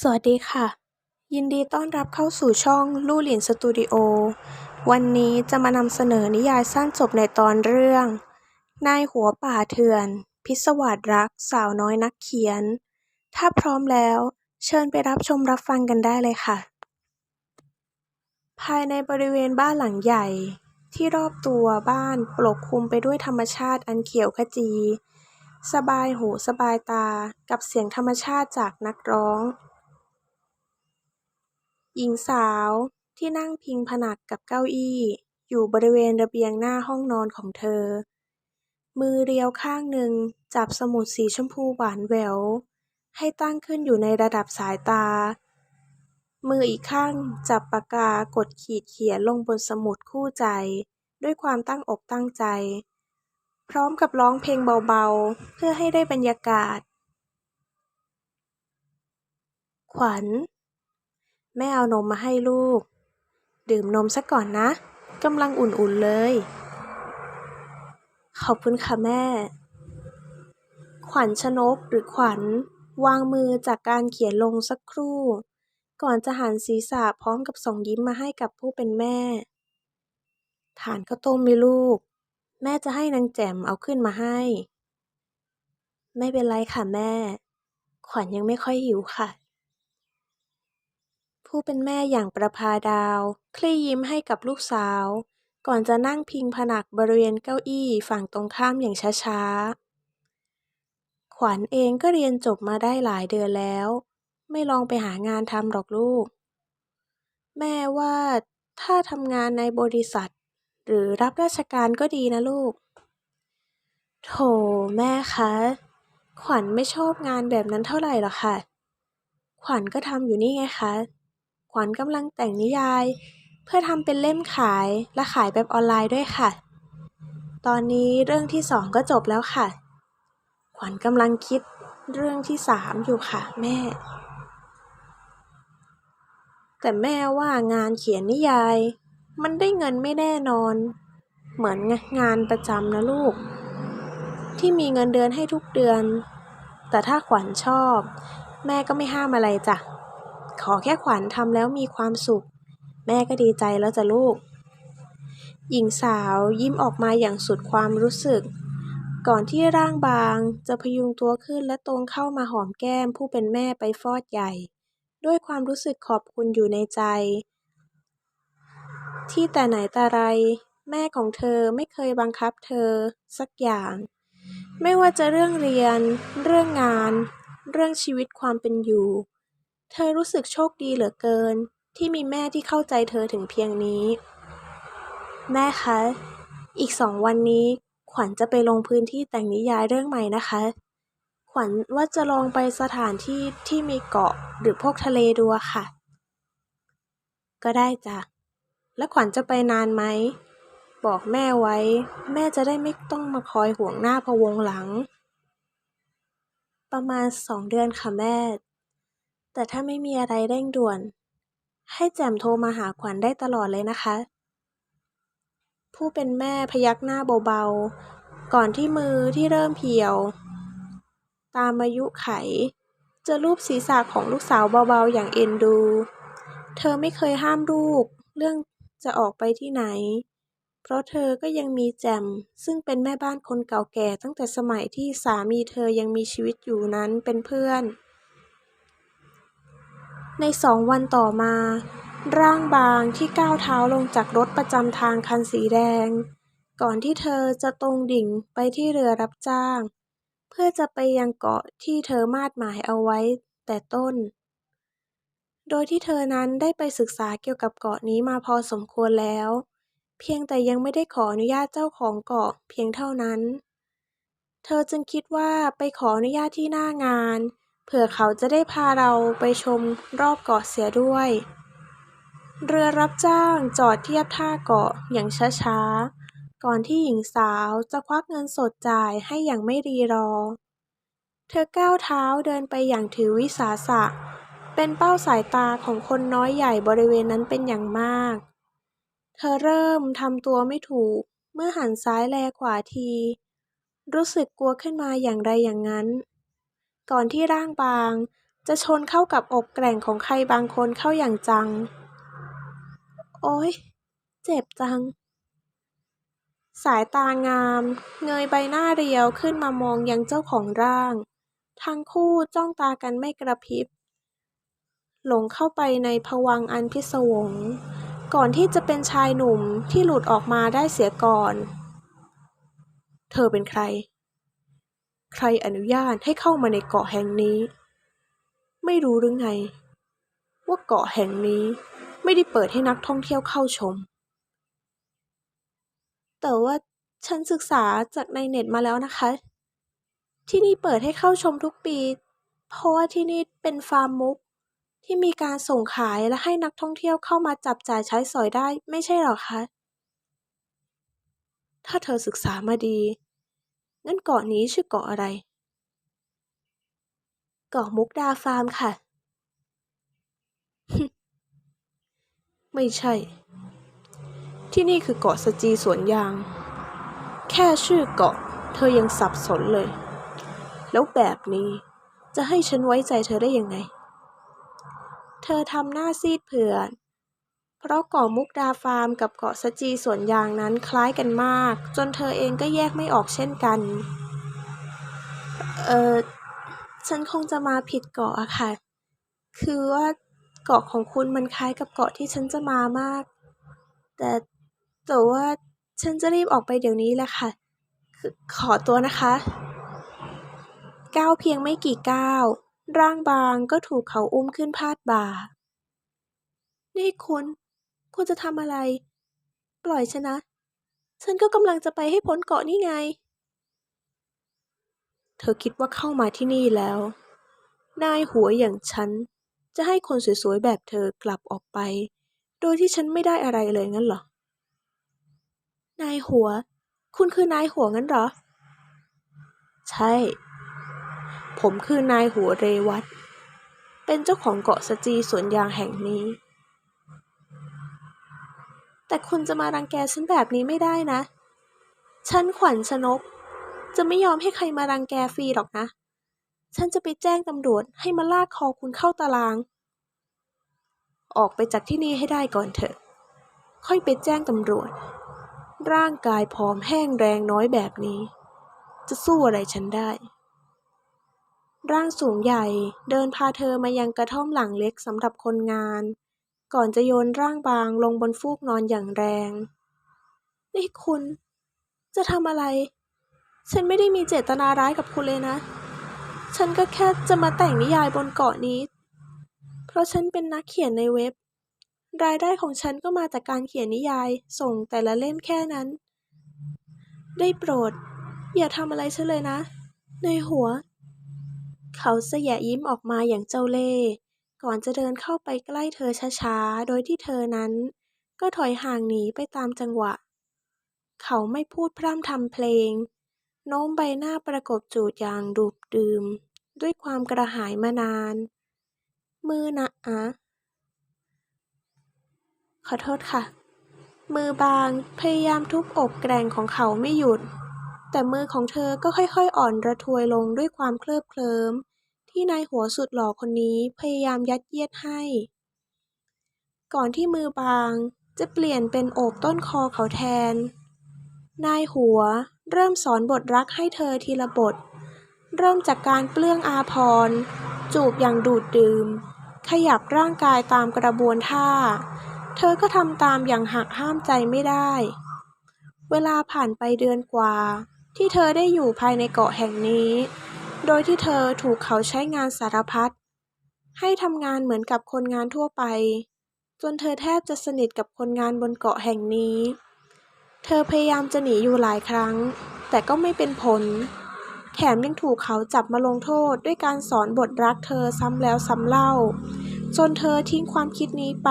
สวัสดีค่ะ ยินดีต้อนรับเข้าสู่ช่องลู่หลินสตูดิโอ วันนี้จะมานำเสนอนิยายสั้นจบในตอนเรื่อง นายหัวป่าเถื่อน พิศวาสรักสาวน้อยนักเขียน ถ้าพร้อมแล้ว เชิญไปรับชมรับฟังกันได้เลยค่ะ ภายในบริเวณบ้านหลังใหญ่ ที่รอบตัวบ้านปกคลุมไปด้วยธรรมชาติอันเขียวขจี สบายหูสบายตากับเสียงธรรมชาติจากนักร้อง หญิงสาวที่นั่งพิงผนักกับเก้าอี้อยู่บริเวณระเบียงหน้าห้องนอนของเธอ มือเรียวข้างหนึ่งจับสมุดสีชมพูหวานแหวว ให้ตั้งขึ้นอยู่ในระดับสายตา มืออีกข้างจับปากกากดขีดเขียนลงบนสมุดคู่ใจ ด้วยความตั้งอกตั้งใจ พร้อมกับร้องเพลงเบาๆ เพื่อให้ได้บรรยากาศ ขวัญ แม่เอานมมาให้ลูก ดื่มนมซะก่อนนะกำลังอุ่นๆเลย ขอบคุณค่ะแม่ ขวัญชนกหรือขวัญ วางมือจากการเขียนลงสักครู่ ก่อนจะหันศีรษะพร้อมกับส่งยิ้มมาให้กับผู้เป็นแม่ทานข้าวต้มไหมลูก แม่จะให้นางแจ่มเอาขึ้นมาให้ ไม่เป็นไรค่ะแม่ ขวัญยังไม่ค่อยหิวค่ะ ผู้เป็นแม่อย่างประภาดาว คลี่ยิ้มให้กับลูกสาว ก่อนจะนั่งพิงผนักบริเวณเก้าอี้ฝั่งตรงข้ามอย่างช้าๆ ขวัญเองก็เรียนจบมาได้หลายเดือนแล้ว ไม่ลองไปหางานทำหรอกลูก แม่ว่าถ้าทำงานในบริษัท หรือรับราชการก็ดีนะลูก โถแม่คะ ขวัญไม่ชอบงานแบบนั้นเท่าไหร่หรอกค่ะ ขวัญก็ทำอยู่นี่ไงคะ ขวัญกำลังแต่งนิยาย เพื่อทำเป็นเล่มขายและขายแบบออนไลน์ด้วยค่ะ ตอนนี้เรื่องที่สองก็จบแล้วค่ะ ขวัญกำลังคิดเรื่องที่สามอยู่ค่ะ แม่ แต่แม่ว่างานเขียนนิยาย มันได้เงินไม่แน่นอน เหมือนงานประจำนะลูก ที่มีเงินเดือนให้ทุกเดือน แต่ถ้าขวัญชอบ แม่ก็ไม่ห้ามอะไรจ้ะ ขอแค่ขวัญทำแล้วมีความสุข แม่ก็ดีใจแล้วจ้ะลูก หญิงสาวยิ้มออกมาอย่างสุดความรู้สึก ก่อนที่ร่างบางจะพยุงตัวขึ้นและตรงเข้ามาหอมแก้มผู้เป็นแม่ไปฟอดใหญ่ ด้วยความรู้สึกขอบคุณอยู่ในใจ ที่แต่ไหนแต่ไร แม่ของเธอไม่เคยบังคับเธอสักอย่าง ไม่ว่าจะเรื่องเรียน เรื่องงาน เรื่องชีวิตความเป็นอยู่ เธอรู้สึกโชคดีเหลือเกิน ที่มีแม่ที่เข้าใจเธอถึงเพียงนี้ แม่คะ อีกสองวันนี้ขวัญจะไปลงพื้นที่แต่งนิยายเรื่องใหม่นะคะ ขวัญว่าจะลองไปสถานที่ที่มีเกาะหรือพวกทะเลดูค่ะ ก็ได้จ้ะ แล้วขวัญจะไปนานไหม บอกแม่ไว้ แม่จะได้ไม่ต้องมาคอยห่วงหน้าพะวงหลัง ประมาณสองเดือนค่ะแม่ แต่ถ้าไม่มีอะไรเร่งด่วน ให้แจ่มโทรมาหาขวัญได้ตลอดเลยนะคะ ผู้เป็นแม่พยักหน้าเบาๆ ก่อนที่มือที่เริ่มเหี่ยว ตามอายุไข จะลูบศีรษะของลูกสาวเบาๆ อย่างเอ็นดู เธอไม่เคยห้ามลูก เรื่องจะออกไปที่ไหน เพราะเธอก็ยังมีแจมซึ่งเป็นแม่บ้านคนเก่าแก่ตั้งแต่สมัยที่สามีเธอยังมีชีวิตอยู่นั้นเป็นเพื่อน ในสองวันต่อมา ร่างบางที่ก้าวเท้าลงจากรถประจำทางคันสีแดง ก่อนที่เธอจะตรงดิ่งไปที่เรือรับจ้าง เพื่อจะไปยังเกาะที่เธอมาดหมายเอาไว้แต่ต้น โดยที่เธอนั้นได้ไปศึกษาเกี่ยวกับเกาะนี้มาพอสมควรแล้ว เพียงแต่ยังไม่ได้ขออนุญาตเจ้าของเกาะเพียงเท่านั้น เธอจึงคิดว่าไปขออนุญาตที่หน้างาน เผื่อเขาจะได้พาเราไปชมรอบเกาะเสียด้วย เรือรับจ้างจอดเทียบท่าเกาะอย่างช้าๆ ก่อนที่หญิงสาวจะควักเงินสดจ่ายให้อย่างไม่รีรอ เธอก้าวเท้าเดินไปอย่างถือวิสาสะ เป็นเป้าสายตาของคนน้อยใหญ่บริเวณนั้นเป็นอย่างมาก เธอเริ่มทำตัวไม่ถูก เมื่อหันซ้ายแลขวาที รู้สึกกลัวขึ้นมาอย่างไรอย่างนั้น ก่อนที่ร่างบาง จะชนเข้ากับอกแกร่งของใครบางคนเข้าอย่างจัง โอ๊ยเจ็บจัง สายตางาม เงยใบหน้าเรียวขึ้นมามองยังเจ้าของร่าง ทั้งคู่จ้องตากันไม่กระพริบ หลงเข้าไปในภวังอันพิศวง ก่อนที่จะเป็นชายหนุ่มที่หลุดออกมาได้เสียก่อน เธอเป็นใคร ใครอนุญาตให้เข้ามาในเกาะแห่งนี้ ไม่รู้หรือไง ว่าเกาะแห่งนี้ไม่ได้เปิดให้นักท่องเที่ยวเข้าชม แต่ว่าฉันศึกษาจากในเน็ตมาแล้วนะคะ ที่นี่เปิดให้เข้าชมทุกปี เพราะว่าที่นี่เป็นฟาร์มมุก ที่มีการส่งขายและให้นักท่องเที่ยวเข้ามาจับจ่ายใช้สอยได้ไม่ใช่หรอคะ ถ้าเธอศึกษามาดี งั้นเกาะนี้ชื่อเกาะอะไร เกาะมุกดาฟาร์มค่ะ ไม่ใช่ ที่นี่คือเกาะสจีสวนยาง แค่ชื่อเกาะ เธอยังสับสนเลย แล้วแบบนี้จะให้ฉันไว้ใจเธอได้ยังไง เธอทำหน้าซีดเผือด เพราะเกาะมุกดาฟาร์มกับเกาะสจีสวนยางนั้นคล้ายกันมาก จนเธอเองก็แยกไม่ออกเช่นกัน เออฉันคงจะมาผิดเกาะอะค่ะ คือว่าเกาะของคุณมันคล้ายกับเกาะที่ฉันจะมามาก แต่แต่ว่าฉันจะรีบออกไปเดี๋ยวนี้แหละค่ะ ขอตัวนะคะก้าวเพียงไม่กี่ก้าว ร่างบางก็ถูกเขาอุ้มขึ้นพาดบ่า นี่คุณ คุณจะทำอะไร ปล่อยฉันนะ ฉันก็กำลังจะไปให้พ้นเกาะนี่ไง เธอคิดว่าเข้ามาที่นี่แล้ว นายหัวอย่างฉัน จะให้คนสวยๆแบบเธอกลับออกไป โดยที่ฉันไม่ได้อะไรเลยงั้นเหรอ นายหัว คุณคือนายหัวงั้นเหรอ ใช่ ผมคือนายหัวเรวัตเป็นเจ้าของเกาะสจีสวนยางแห่งนี้ แต่คุณจะมารังแกฉันแบบนี้ไม่ได้นะ ฉันขวัญชนก จะไม่ยอมให้ใครมารังแกฟรีหรอกนะ ฉันจะไปแจ้งตำรวจให้มาลากคอคุณเข้าตาราง ออกไปจากที่นี่ให้ได้ก่อนเถอะ ค่อยไปแจ้งตำรวจ ร่างกายผอมแห้งแรงน้อยแบบนี้ จะสู้อะไรฉันได้ ร่างสูงใหญ่เดินพาเธอมายังกระท่อมหลังเล็กสำหรับคนงาน ก่อนจะโยนร่างบางลงบนฟูกนอนอย่างแรง นี่คุณ จะทำอะไร ฉันไม่ได้มีเจตนาร้ายกับคุณเลยนะ ฉันก็แค่จะมาแต่งนิยายบนเกาะนี้ เพราะฉันเป็นนักเขียนในเว็บ รายได้ของฉันก็มาจากการเขียนนิยายส่งแต่ละเล่มแค่นั้น ได้โปรด อย่าทำอะไรฉันเลยนะ ในหัว เขาเสยะยิ้มออกมาอย่างเจ้าเล่ห์ ก่อนจะเดินเข้าไปใกล้เธอช้าๆ โดยที่เธอนั้น ก็ถอยห่างหนีไปตามจังหวะ เขาไม่พูดพร่ำทำเพลง โน้มใบหน้าประกบจูดอย่างดูบดื่ม ด้วยความกระหายมานาน มือนะอะขอโทษค่ะ มือบางพยายามทุบอกแกร่งของเขาไม่หยุด แต่มือของเธอก็ค่อยๆ อ่อนระทวยลงด้วยความเคลิบเคลิ้ม ที่นายหัวสุดหล่อคนนี้พยายามยัดเยียดให้ ก่อนที่มือบางจะเปลี่ยนเป็นโอบต้นคอเขาแทน นายหัวเริ่มสอนบทรักให้เธอทีละบท เริ่มจากการเปลื้องอาภรจูบอย่างดูดดื่ม ขยับร่างกายตามกระบวนท่า เธอก็ทำตามอย่างหักห้ามใจไม่ได้ เวลาผ่านไปเดือนกว่า ที่เธอได้อยู่ภายในเกาะแห่งนี้ โดยที่เธอถูกเขาใช้งานสารพัด ให้ทำงานเหมือนกับคนงานทั่วไป จนเธอแทบจะสนิทกับคนงานบนเกาะแห่งนี้ เธอพยายามจะหนีอยู่หลายครั้ง แต่ก็ไม่เป็นผล แถมยังถูกเขาจับมาลงโทษด้วยการสอนบทรักเธอซ้ำแล้วซ้ำเล่า จนเธอทิ้งความคิดนี้ไป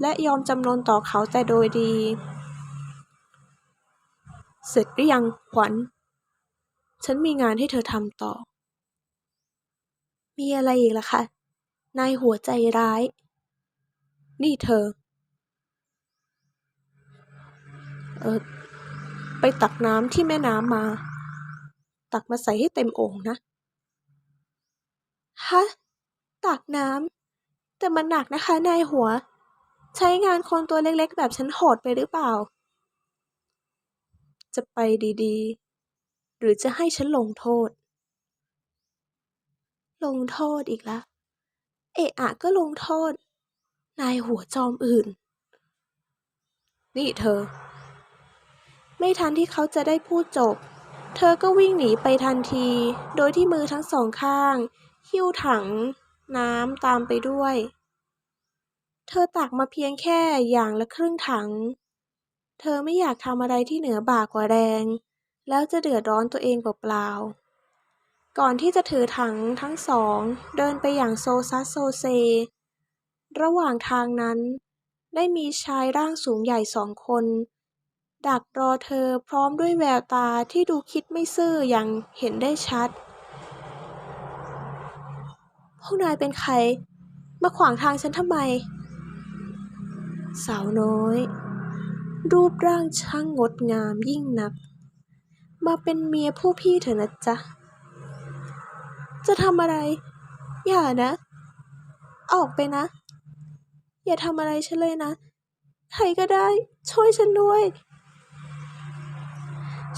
และยอมจำนนต่อเขาแต่โดยดี เสร็จหรือยังขวัญฉันมีงานให้เธอทำต่อ มีอะไรอีกล่ะคะ นายหัวใจร้าย นี่เธอ เออไปตักน้ำที่แม่น้ำมา ตักมาใส่ให้เต็มโอ่งนะ ฮะ ตักน้ำแต่มันหนักนะคะนายหัว ใช้งานคนตัวเล็กๆ แบบฉันโหดไปหรือเปล่า จะไปดีๆ หรือจะให้ฉันลงโทษ ลงโทษอีกล้วเอะอะก็ลงโทษ นายหัวจอมอื่น นี่เธอ ไม่ทันที่เขาจะได้พูดจบ เธอก็วิ่งหนีไปทันที โดยที่มือทั้งสองข้าง หิ้วถัง น้ำตามไปด้วย เธอตักมาเพียงแค่อย่างละครึ่งถัง เธอไม่อยากทำอะไรที่เหนือบ่ากว่าแรง แล้วจะเดือดร้อนตัวเองเปล่าๆ ก่อนที่จะถือถังทั้งสองเดินไปอย่างโซซัสโซเซ ระหว่างทางนั้น ได้มีชายร่างสูงใหญ่สองคน ดักรอเธอพร้อมด้วยแววตาที่ดูคิดไม่ซื่ออย่างเห็นได้ชัด พวกนายเป็นใคร มาขวางทางฉันทำไม สาวน้อย รูปร่างช่างงดงามยิ่งนัก มาเป็นเมียผู้พี่เถอะนะจ๊ะ จะทำอะไร อย่านะ ออกไปนะ อย่าทำอะไรฉันเลยนะ ใครก็ได้ ช่วยฉันด้วย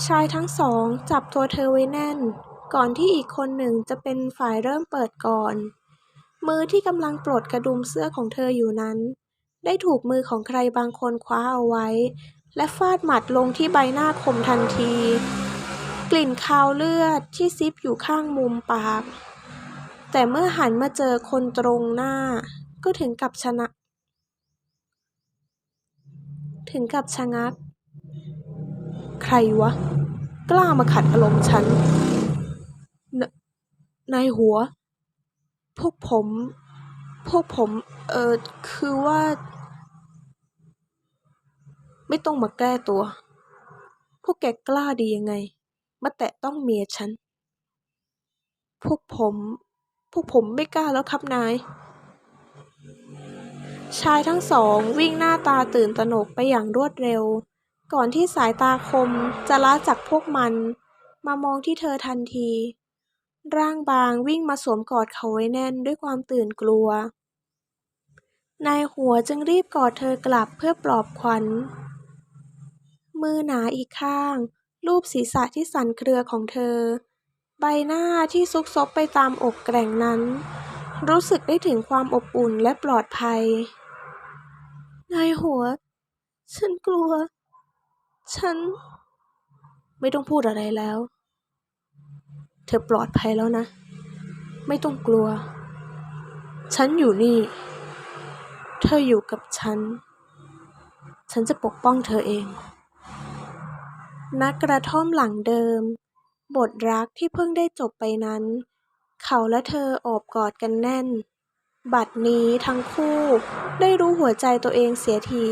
ชายทั้งสองจับตัวเธอไว้แน่น ก่อนที่อีกคนหนึ่งจะเป็นฝ่ายเริ่มเปิดก่อน มือที่กำลังปลดกระดุมเสื้อของเธออยู่นั้น ได้ถูกมือของใครบางคนคว้าเอาไว้ และฟาดหมัดลงที่ใบหน้าคมทันที กลิ่นคาวเลือดที่ซิบอยู่ข้างมุมปาก แต่เมื่อหันมาเจอคนตรงหน้า ก็ถึงกับชนะ ถึงกับชะงัก ใครวะ กล้ามาขัดอารมณ์ฉันนนายหัว พวกผม พวกผม เออคือว่า ไม่ต้องมาแก้ตัว พวกแกกล้าดียังไง มาแตะต้องเมียฉัน พวกผม พวกผมไม่กล้าแล้วครับนาย ชายทั้งสองวิ่งหน้าตาตื่นตระหนกไปอย่างรวดเร็ว ก่อนที่สายตาคมจะละจากพวกมัน มามองที่เธอทันที ร่างบางวิ่งมาสวมกอดเขาไว้แน่นด้วยความตื่นกลัวนายหัวจึงรีบกอดเธอกลับเพื่อปลอบขวัญ มือหนาอีกข้าง ลูบศีรษะที่สั่นเครือของเธอ ใบหน้าที่ซุกซบไปตามอกแกร่งนั้น รู้สึกได้ถึงความอบอุ่นและปลอดภัย นายหัว ฉันกลัว ฉัน ไม่ต้องพูดอะไรแล้ว เธอปลอดภัยแล้วนะ ไม่ต้องกลัว ฉันอยู่นี่ เธออยู่กับฉัน ฉันจะปกป้องเธอเอง ณกระท่อมหลังเดิม บทรักที่เพิ่งได้จบไปนั้น เขาและเธอโอบกอดกันแน่น บัดนี้ทั้งคู่ได้รู้หัวใจตัวเองเสียที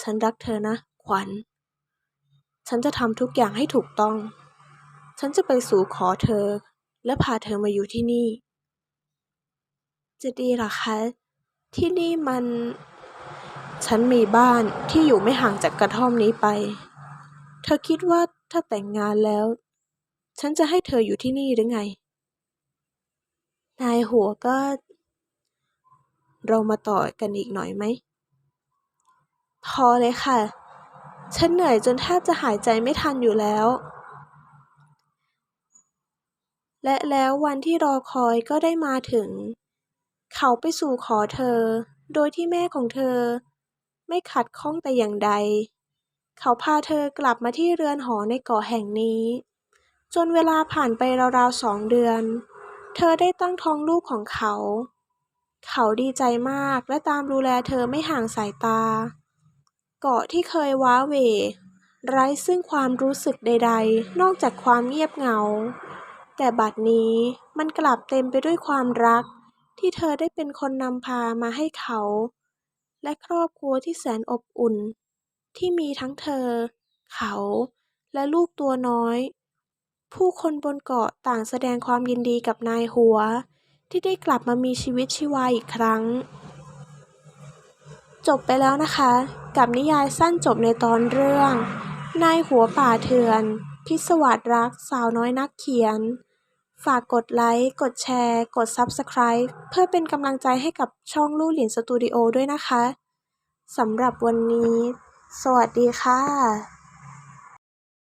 ฉันรักเธอนะ ขวัญ ฉันจะทำทุกอย่างให้ถูกต้อง ฉันจะไปสู่ขอเธอ และพาเธอมาอยู่ที่นี่ จะดีหรอคะ ที่นี่มัน ฉันมีบ้านที่อยู่ไม่ห่างจากกระท่อมนี้ไป เธอคิดว่าถ้าแต่งงานแล้ว ฉันจะให้เธออยู่ที่นี่หรือไง นายหัวก็ เรามาต่อกันอีกหน่อยไหม พอเลยค่ะ ฉันเหนื่อยจนแทบจะหายใจไม่ทันอยู่แล้ว และแล้ววันที่รอคอยก็ได้มาถึง เขาไปสู่ขอเธอ โดยที่แม่ของเธอ ไม่ขัดข้องแต่อย่างใด เขาพาเธอกลับมาที่เรือนหอในเกาะแห่งนี้ จนเวลาผ่านไปราวๆสองเดือน เธอได้ตั้งท้องลูกของเขา เขาดีใจมากและตามดูแลเธอไม่ห่างสายตา เกาะที่เคยว้าเหวไร้ซึ่งความรู้สึกใด ๆ นอกจากความเงียบเหงา แต่บัดนี้มันกลับเต็มไปด้วยความรัก ที่เธอได้เป็นคนนำพามาให้เขา และครอบครัวที่แสนอบอุ่น ที่มีทั้งเธอ เขาและลูกตัวน้อย ผู้คนบนเกาะต่างแสดงความยินดีกับนายหัว ที่ได้กลับมามีชีวิตชีวาอีกครั้ง จบไปแล้วนะคะ กับนิยายสั้นจบในตอนเรื่อง นายหัวป่าเถื่อน พิศวาสรักสาวน้อยนักเขียน ฝากกดไลค์ กดแชร์ กด Subscribe เพื่อเป็นกำลังใจให้กับช่องลู่หลินสตูดิโอด้วยนะคะสำหรับวันนี้ สวัสดีค่ะ